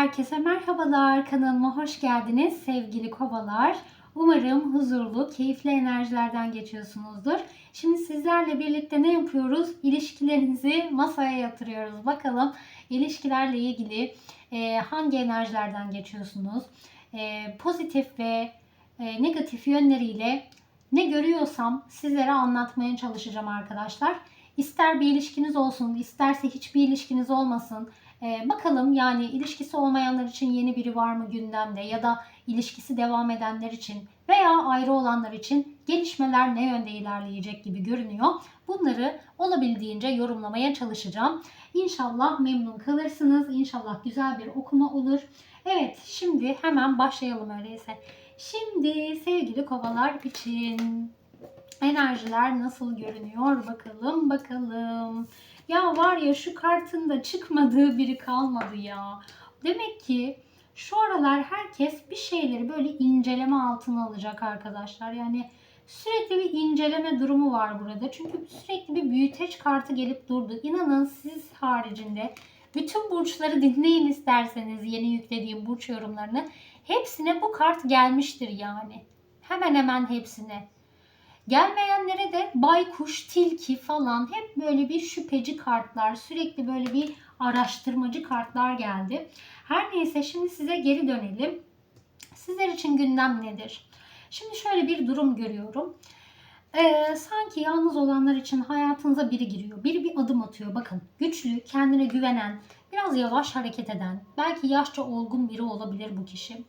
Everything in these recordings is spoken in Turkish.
Herkese merhabalar. Kanalıma hoş geldiniz sevgili kovalar. Umarım huzurlu, keyifli enerjilerden geçiyorsunuzdur. Şimdi sizlerle birlikte ne yapıyoruz? İlişkilerinizi masaya yatırıyoruz. Bakalım ilişkilerle ilgili e, hangi enerjilerden geçiyorsunuz? E, pozitif ve e, negatif yönleriyle ne görüyorsam sizlere anlatmaya çalışacağım arkadaşlar. İster bir ilişkiniz olsun, isterse hiçbir ilişkiniz olmasın. Ee, bakalım yani ilişkisi olmayanlar için yeni biri var mı gündemde ya da ilişkisi devam edenler için veya ayrı olanlar için gelişmeler ne yönde ilerleyecek gibi görünüyor. Bunları olabildiğince yorumlamaya çalışacağım. İnşallah memnun kalırsınız. İnşallah güzel bir okuma olur. Evet şimdi hemen başlayalım öyleyse. Şimdi sevgili kovalar için enerjiler nasıl görünüyor bakalım bakalım. Ya var ya şu kartın da çıkmadığı biri kalmadı ya. Demek ki şu aralar herkes bir şeyleri böyle inceleme altına alacak arkadaşlar. Yani sürekli bir inceleme durumu var burada. Çünkü sürekli bir büyüteç kartı gelip durdu. İnanın siz haricinde bütün burçları dinleyin isterseniz yeni yüklediğim burç yorumlarını. Hepsine bu kart gelmiştir yani. Hemen hemen hepsine. Gelmeyenlere de baykuş, tilki falan hep böyle bir şüpheci kartlar, sürekli böyle bir araştırmacı kartlar geldi. Her neyse şimdi size geri dönelim. Sizler için gündem nedir? Şimdi şöyle bir durum görüyorum. Ee, sanki yalnız olanlar için hayatınıza biri giriyor. Biri bir adım atıyor. Bakın güçlü, kendine güvenen, biraz yavaş hareket eden, belki yaşça olgun biri olabilir bu kişi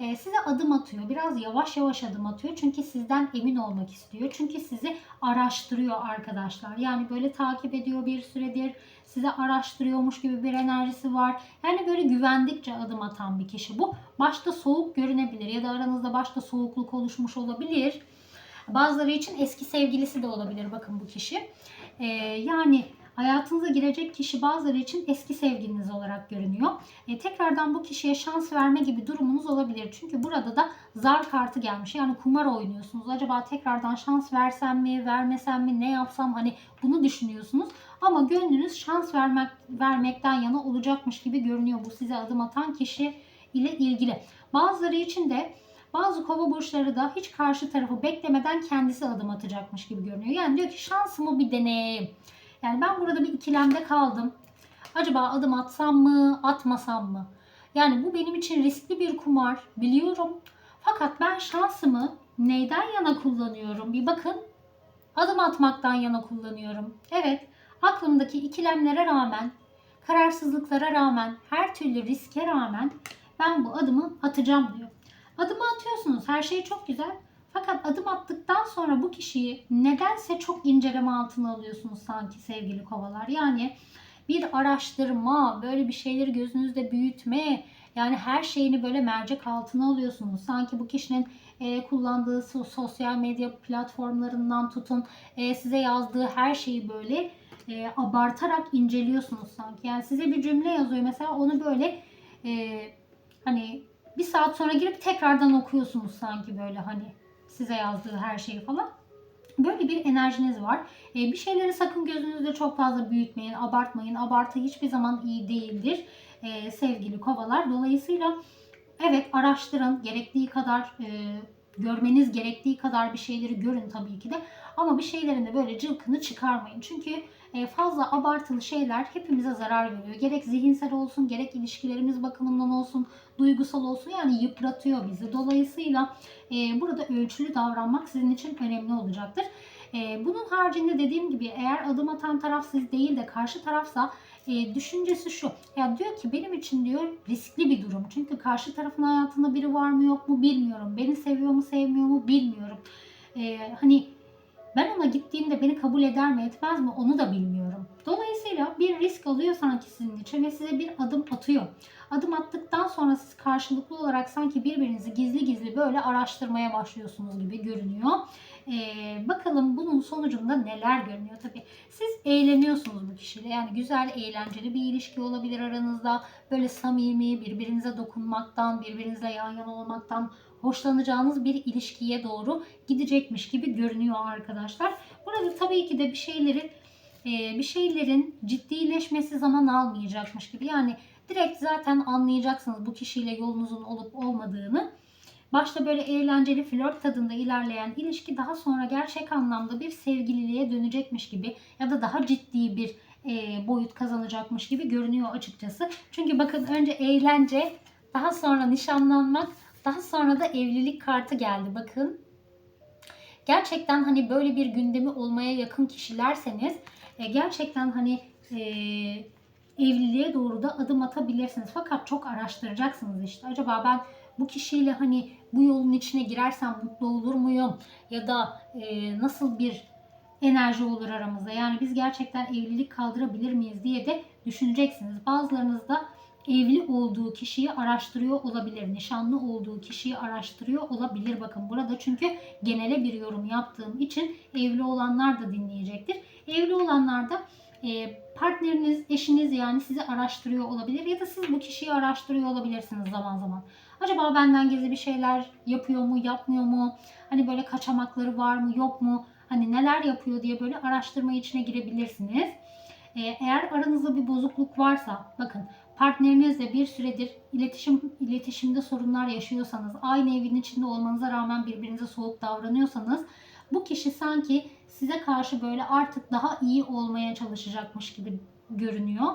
e, size adım atıyor. Biraz yavaş yavaş adım atıyor. Çünkü sizden emin olmak istiyor. Çünkü sizi araştırıyor arkadaşlar. Yani böyle takip ediyor bir süredir. Size araştırıyormuş gibi bir enerjisi var. Yani böyle güvendikçe adım atan bir kişi bu. Başta soğuk görünebilir ya da aranızda başta soğukluk oluşmuş olabilir. Bazıları için eski sevgilisi de olabilir bakın bu kişi. Ee, yani hayatınıza girecek kişi bazıları için eski sevgiliniz olarak görünüyor. E, tekrardan bu kişiye şans verme gibi durumunuz olabilir. Çünkü burada da zar kartı gelmiş. Yani kumar oynuyorsunuz. Acaba tekrardan şans versem mi, vermesem mi, ne yapsam hani bunu düşünüyorsunuz. Ama gönlünüz şans vermek vermekten yana olacakmış gibi görünüyor bu size adım atan kişi ile ilgili. Bazıları için de bazı kova burçları da hiç karşı tarafı beklemeden kendisi adım atacakmış gibi görünüyor. Yani diyor ki şansımı bir deneyeyim. Yani ben burada bir ikilemde kaldım. Acaba adım atsam mı, atmasam mı? Yani bu benim için riskli bir kumar biliyorum. Fakat ben şansımı neyden yana kullanıyorum? Bir bakın. Adım atmaktan yana kullanıyorum. Evet, aklımdaki ikilemlere rağmen, kararsızlıklara rağmen, her türlü riske rağmen ben bu adımı atacağım diyor. Adımı atıyorsunuz. Her şey çok güzel. Fakat adım attıktan sonra bu kişiyi nedense çok inceleme altına alıyorsunuz sanki sevgili kovalar. Yani bir araştırma, böyle bir şeyleri gözünüzde büyütme, yani her şeyini böyle mercek altına alıyorsunuz. Sanki bu kişinin e, kullandığı sosyal medya platformlarından tutun e, size yazdığı her şeyi böyle e, abartarak inceliyorsunuz sanki. Yani size bir cümle yazıyor mesela onu böyle e, hani bir saat sonra girip tekrardan okuyorsunuz sanki böyle hani size yazdığı her şeyi falan. Böyle bir enerjiniz var. Ee, bir şeyleri sakın gözünüzde çok fazla büyütmeyin, abartmayın. Abartı hiçbir zaman iyi değildir ee, sevgili kovalar. Dolayısıyla evet araştırın. Gerektiği kadar e, görmeniz gerektiği kadar bir şeyleri görün tabii ki de. Ama bir şeylerin de böyle cılkını çıkarmayın. Çünkü fazla abartılı şeyler hepimize zarar veriyor. Gerek zihinsel olsun, gerek ilişkilerimiz bakımından olsun, duygusal olsun yani yıpratıyor bizi. Dolayısıyla e, burada ölçülü davranmak sizin için önemli olacaktır. E, bunun haricinde dediğim gibi eğer adım atan taraf siz değil de karşı tarafsa e, düşüncesi şu. Ya diyor ki benim için diyor riskli bir durum. Çünkü karşı tarafın hayatında biri var mı yok mu bilmiyorum. Beni seviyor mu sevmiyor mu bilmiyorum. E, hani ben ona gittiğimde beni kabul eder mi etmez mi onu da bilmiyorum. Dolayısıyla bir risk alıyor sanki sizin için ve size bir adım atıyor. Adım attıktan sonra siz karşılıklı olarak sanki birbirinizi gizli gizli böyle araştırmaya başlıyorsunuz gibi görünüyor. Ee, bakalım bunun sonucunda neler görünüyor. Tabii siz eğleniyorsunuz bu kişiyle. Yani güzel, eğlenceli bir ilişki olabilir aranızda. Böyle samimi, birbirinize dokunmaktan, birbirinizle yan yana olmaktan hoşlanacağınız bir ilişkiye doğru gidecekmiş gibi görünüyor arkadaşlar. Burada tabii ki de bir şeylerin bir şeylerin ciddileşmesi zaman almayacakmış gibi. Yani direkt zaten anlayacaksınız bu kişiyle yolunuzun olup olmadığını. Başta böyle eğlenceli flört tadında ilerleyen ilişki daha sonra gerçek anlamda bir sevgililiğe dönecekmiş gibi ya da daha ciddi bir e, boyut kazanacakmış gibi görünüyor açıkçası. Çünkü bakın önce eğlence, daha sonra nişanlanmak, daha sonra da evlilik kartı geldi. Bakın gerçekten hani böyle bir gündemi olmaya yakın kişilerseniz e, gerçekten hani e, evliliğe doğru da adım atabilirsiniz. Fakat çok araştıracaksınız işte. Acaba ben bu kişiyle hani bu yolun içine girersem mutlu olur muyum? Ya da e, nasıl bir enerji olur aramızda? Yani biz gerçekten evlilik kaldırabilir miyiz diye de düşüneceksiniz. Bazılarınız da evli olduğu kişiyi araştırıyor olabilir. Nişanlı olduğu kişiyi araştırıyor olabilir. Bakın burada çünkü genele bir yorum yaptığım için evli olanlar da dinleyecektir. Evli olanlar da e, partneriniz, eşiniz yani sizi araştırıyor olabilir ya da siz bu kişiyi araştırıyor olabilirsiniz zaman zaman. Acaba benden gizli bir şeyler yapıyor mu, yapmıyor mu? Hani böyle kaçamakları var mı, yok mu? Hani neler yapıyor diye böyle araştırma içine girebilirsiniz. E, eğer aranızda bir bozukluk varsa, bakın partnerinizle bir süredir iletişim iletişimde sorunlar yaşıyorsanız, aynı evin içinde olmanıza rağmen birbirinize soğuk davranıyorsanız bu kişi sanki size karşı böyle artık daha iyi olmaya çalışacakmış gibi görünüyor.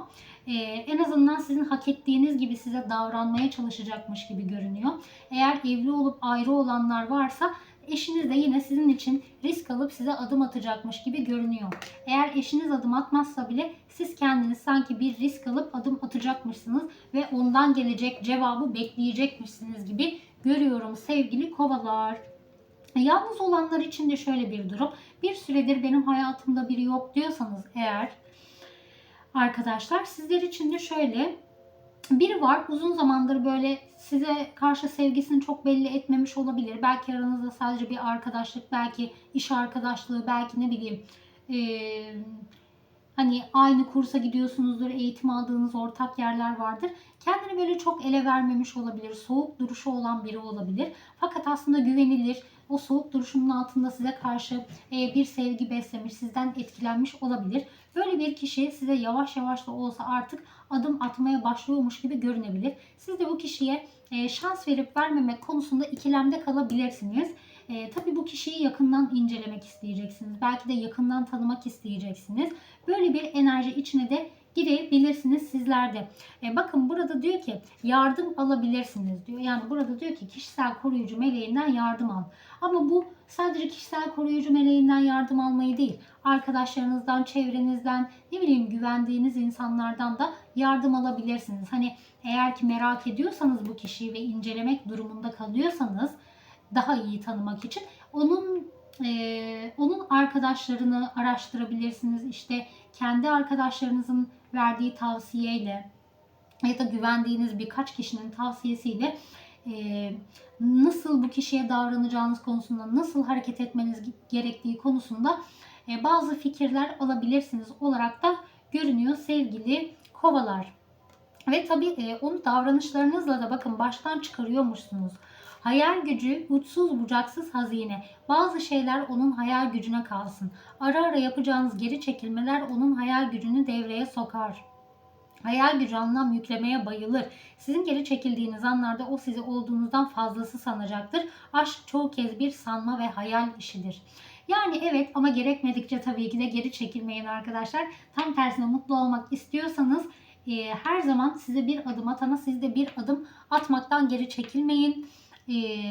Ee, en azından sizin hak ettiğiniz gibi size davranmaya çalışacakmış gibi görünüyor. Eğer evli olup ayrı olanlar varsa eşiniz de yine sizin için risk alıp size adım atacakmış gibi görünüyor. Eğer eşiniz adım atmazsa bile siz kendiniz sanki bir risk alıp adım atacakmışsınız ve ondan gelecek cevabı bekleyecekmişsiniz gibi görüyorum sevgili kovalar. Yalnız olanlar için de şöyle bir durum. Bir süredir benim hayatımda biri yok diyorsanız eğer arkadaşlar sizler için de şöyle biri var uzun zamandır böyle size karşı sevgisini çok belli etmemiş olabilir. Belki aranızda sadece bir arkadaşlık, belki iş arkadaşlığı, belki ne bileyim ee, hani aynı kursa gidiyorsunuzdur, eğitim aldığınız ortak yerler vardır. Kendini böyle çok ele vermemiş olabilir, soğuk duruşu olan biri olabilir. Fakat aslında güvenilir, o soğuk duruşunun altında size karşı e, bir sevgi beslemiş, sizden etkilenmiş olabilir. Böyle bir kişi size yavaş yavaş da olsa artık adım atmaya başlıyormuş gibi görünebilir. Siz de bu kişiye şans verip vermemek konusunda ikilemde kalabilirsiniz. E, tabii bu kişiyi yakından incelemek isteyeceksiniz. Belki de yakından tanımak isteyeceksiniz. Böyle bir enerji içine de girebilirsiniz sizler de. E, bakın burada diyor ki yardım alabilirsiniz diyor. Yani burada diyor ki kişisel koruyucu meleğinden yardım al. Ama bu sadece kişisel koruyucu meleğinden yardım almayı değil. Arkadaşlarınızdan, çevrenizden, ne bileyim güvendiğiniz insanlardan da yardım alabilirsiniz. Hani eğer ki merak ediyorsanız bu kişiyi ve incelemek durumunda kalıyorsanız daha iyi tanımak için onun e, onun arkadaşlarını araştırabilirsiniz. İşte kendi arkadaşlarınızın verdiği tavsiyeyle ya da güvendiğiniz birkaç kişinin tavsiyesiyle e, nasıl bu kişiye davranacağınız konusunda, nasıl hareket etmeniz gerektiği konusunda e, bazı fikirler alabilirsiniz olarak da görünüyor sevgili kovalar. Ve tabii e, onu davranışlarınızla da bakın baştan çıkarıyormuşsunuz. Hayal gücü uçsuz bucaksız hazine. Bazı şeyler onun hayal gücüne kalsın. Ara ara yapacağınız geri çekilmeler onun hayal gücünü devreye sokar. Hayal gücü anlam yüklemeye bayılır. Sizin geri çekildiğiniz anlarda o sizi olduğunuzdan fazlası sanacaktır. Aşk çoğu kez bir sanma ve hayal işidir. Yani evet ama gerekmedikçe tabii ki de geri çekilmeyin arkadaşlar. Tam tersine mutlu olmak istiyorsanız e, her zaman size bir adım atana siz de bir adım atmaktan geri çekilmeyin.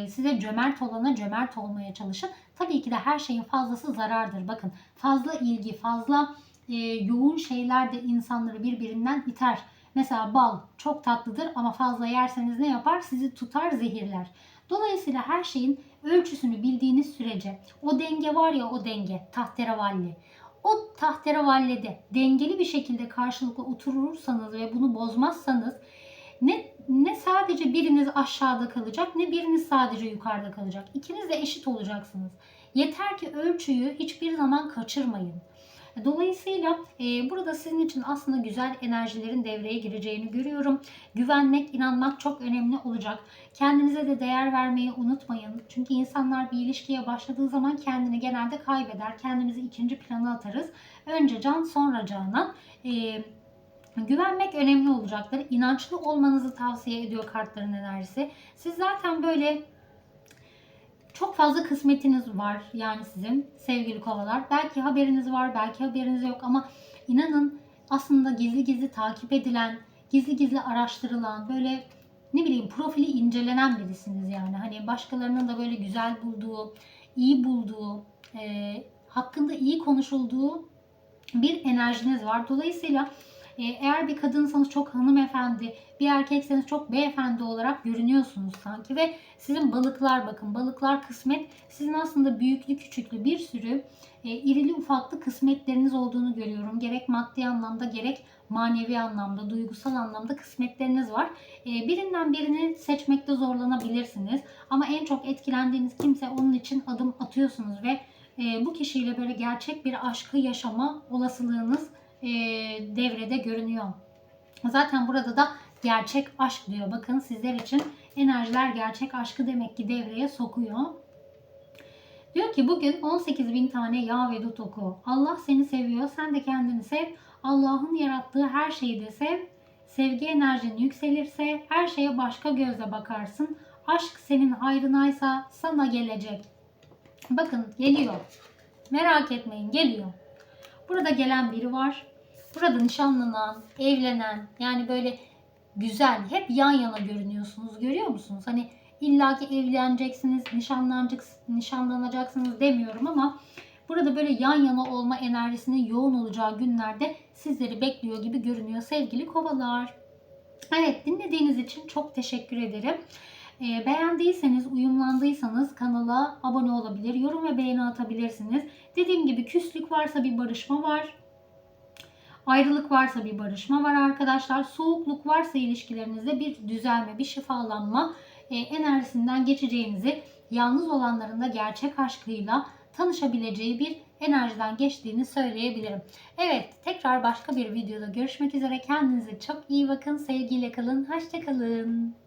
Size cömert olana cömert olmaya çalışın. Tabii ki de her şeyin fazlası zarardır. Bakın fazla ilgi, fazla yoğun şeyler de insanları birbirinden iter. Mesela bal çok tatlıdır ama fazla yerseniz ne yapar? Sizi tutar, zehirler. Dolayısıyla her şeyin ölçüsünü bildiğiniz sürece o denge var ya o denge tahterevalli. O tahteravallede dengeli bir şekilde karşılıklı oturursanız ve bunu bozmazsanız ne ne sadece biriniz aşağıda kalacak ne biriniz sadece yukarıda kalacak. İkiniz de eşit olacaksınız. Yeter ki ölçüyü hiçbir zaman kaçırmayın. Dolayısıyla e, burada sizin için aslında güzel enerjilerin devreye gireceğini görüyorum. Güvenmek, inanmak çok önemli olacak. Kendinize de değer vermeyi unutmayın. Çünkü insanlar bir ilişkiye başladığı zaman kendini genelde kaybeder. Kendimizi ikinci plana atarız. Önce can sonra canan. E, Güvenmek önemli olacaktır. İnançlı olmanızı tavsiye ediyor kartların enerjisi. Siz zaten böyle çok fazla kısmetiniz var yani sizin sevgili kovalar. Belki haberiniz var, belki haberiniz yok ama inanın aslında gizli gizli takip edilen, gizli gizli araştırılan, böyle ne bileyim profili incelenen birisiniz yani. Hani başkalarının da böyle güzel bulduğu, iyi bulduğu, e, hakkında iyi konuşulduğu bir enerjiniz var. Dolayısıyla eğer bir kadınsanız çok hanımefendi, bir erkekseniz çok beyefendi olarak görünüyorsunuz sanki ve sizin balıklar bakın balıklar kısmet sizin aslında büyüklü küçüklü bir sürü e, irili ufaklı kısmetleriniz olduğunu görüyorum. Gerek maddi anlamda gerek manevi anlamda, duygusal anlamda kısmetleriniz var. E, birinden birini seçmekte zorlanabilirsiniz. Ama en çok etkilendiğiniz kimse onun için adım atıyorsunuz ve e, bu kişiyle böyle gerçek bir aşkı yaşama olasılığınız e, devrede görünüyor. Zaten burada da gerçek aşk diyor. Bakın sizler için enerjiler gerçek aşkı demek ki devreye sokuyor. Diyor ki bugün 18 bin tane yağ ve dut oku. Allah seni seviyor. Sen de kendini sev. Allah'ın yarattığı her şeyi de sev. Sevgi enerjin yükselirse her şeye başka gözle bakarsın. Aşk senin hayrınaysa sana gelecek. Bakın geliyor. Merak etmeyin geliyor. Burada gelen biri var. Burada nişanlanan, evlenen yani böyle güzel hep yan yana görünüyorsunuz. Görüyor musunuz? Hani illaki evleneceksiniz, nişanlanacaksınız, nişanlanacaksınız demiyorum ama burada böyle yan yana olma enerjisinin yoğun olacağı günlerde sizleri bekliyor gibi görünüyor sevgili kovalar. Evet dinlediğiniz için çok teşekkür ederim. Ee, beğendiyseniz, uyumlandıysanız kanala abone olabilir, yorum ve beğeni atabilirsiniz. Dediğim gibi küslük varsa bir barışma var. Ayrılık varsa bir barışma var arkadaşlar. Soğukluk varsa ilişkilerinizde bir düzelme, bir şifalanma e, enerjisinden geçeceğinizi, yalnız olanların da gerçek aşkıyla tanışabileceği bir enerjiden geçtiğini söyleyebilirim. Evet, tekrar başka bir videoda görüşmek üzere. Kendinize çok iyi bakın. Sevgiyle kalın. Hoşçakalın.